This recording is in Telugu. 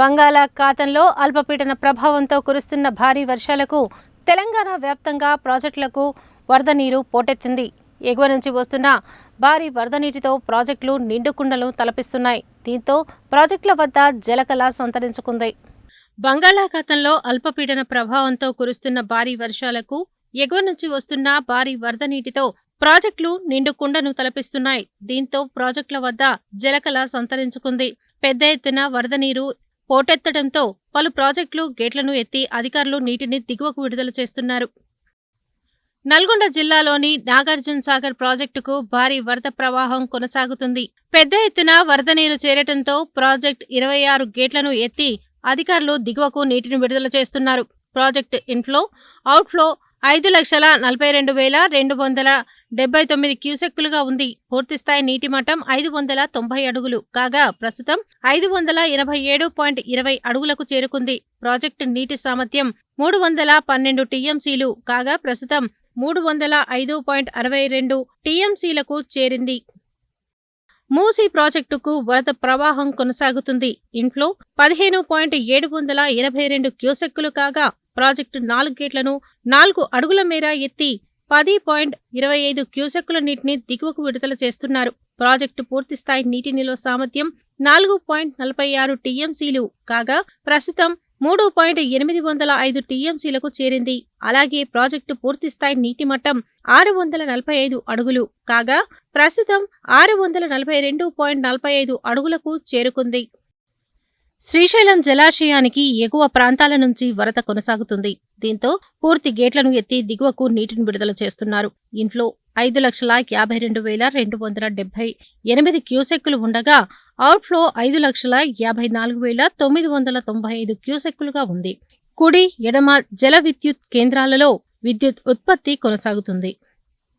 బంగాళాఖాతంలో అల్పపీడన ప్రభావంతో కురుస్తున్న భారీ వర్షాలకు తెలంగాణ వ్యాప్తంగా ప్రాజెక్టులకు వరద నీరు పోటెత్తింది. ఎగువ నుంచి వస్తున్న భారీ వరద నీటితో ప్రాజెక్టులు నిండుకుండలు తలపిస్తున్నాయి. దీంతో ప్రాజెక్టుల వద్ద జలకళ సంతరించుకుంది. బంగాళాఖాతంలో అల్పపీడన ప్రభావంతో కురుస్తున్న భారీ వర్షాలకు ఎగువ నుంచి వస్తున్న భారీ వరద నీటితో ప్రాజెక్టులు నిండుకుండను తలపిస్తున్నాయి. దీంతో ప్రాజెక్టుల వద్ద జలకళ సంతరించుకుంది. పెద్ద ఎత్తున వరద నీరు పోటెత్తడంతో పలు ప్రాజెక్టులు గేట్లను ఎత్తి అధికారులు నీటిని దిగువకు విడుదల చేస్తున్నారు. నల్గొండ జిల్లాలోని నాగార్జున సాగర్ ప్రాజెక్టుకు భారీ వరద ప్రవాహం కొనసాగుతుంది. పెద్ద ఎత్తున వరద నీరు చేరటంతో ప్రాజెక్టు ఇరవై ఆరు గేట్లను ఎత్తి అధికారులు దిగువకు నీటిని విడుదల చేస్తున్నారు. ప్రాజెక్టు ఇన్ఫ్లో అవుట్ఫ్లో ఐదు లక్షల నలభై రెండు వేల రెండు వందల డెబ్బై తొమ్మిది క్యూసెక్కులుగా ఉంది. పూర్తిస్థాయి నీటి మట్టం ఐదు వందల తొంభై అడుగులు. కాగా ప్రస్తుతం ఐదు వందల ఎనభై ఏడు పాయింట్ ఇరవై అడుగులకు చేరుకుంది. ప్రాజెక్టు నీటి సామర్థ్యం మూడు వందల పన్నెండు టీఎంసీలు. కాగా ప్రస్తుతం మూడు వందల ఐదు పాయింట్ అరవై రెండు టీఎంసీలకు చేరింది. మూసీ ప్రాజెక్టుకు వరద ప్రవాహం కొనసాగుతుంది. ఇంట్లో పదిహేను పాయింట్ ఏడు వందల ఎనభై రెండు క్యూసెక్కులు కాగా ప్రాజెక్టు నాలుగు గేట్లను నాలుగు అడుగుల మేర ఎత్తి పది పాయింట్ ఇరవై ఐదు క్యూసెక్కుల నీటిని దిగువకు విడుదల చేస్తున్నారు. ప్రాజెక్టు పూర్తిస్థాయి నీటి నిల్వ సామర్థ్యం నాలుగు పాయింట్ నలభై ఆరు టీఎంసీలు కాగా ప్రస్తుతం మూడు పాయింట్ ఎనిమిది వందల ఐదు టీఎంసీలకు చేరింది. అలాగే ప్రాజెక్టు పూర్తిస్థాయి నీటి మట్టం ఆరు వందల నలభై ఐదు అడుగులు కాగా ప్రస్తుతం ఆరు వందల నలభై రెండు పాయింట్ నలభై ఐదు అడుగులకు చేరుకుంది. శ్రీశైలం జలాశయానికి ఎగువ ప్రాంతాల నుంచి వరద కొనసాగుతుంది. దీంతో పూర్తి గేట్లను ఎత్తి దిగువకు నీటిని విడుదల చేస్తున్నారు. ఇంట్లో ఐదు లక్షల యాభై రెండు వేల రెండు వందల డెబ్బై ఎనిమిది క్యూసెక్కులు ఉండగా అవుట్ఫ్లో ఐదు లక్షల యాభై నాలుగు వేల తొమ్మిది వందల తొంభై ఐదు క్యూసెక్కులుగా ఉంది. కుడి ఎడమ జల విద్యుత్ కేంద్రాలలో విద్యుత్ ఉత్పత్తి కొనసాగుతుంది.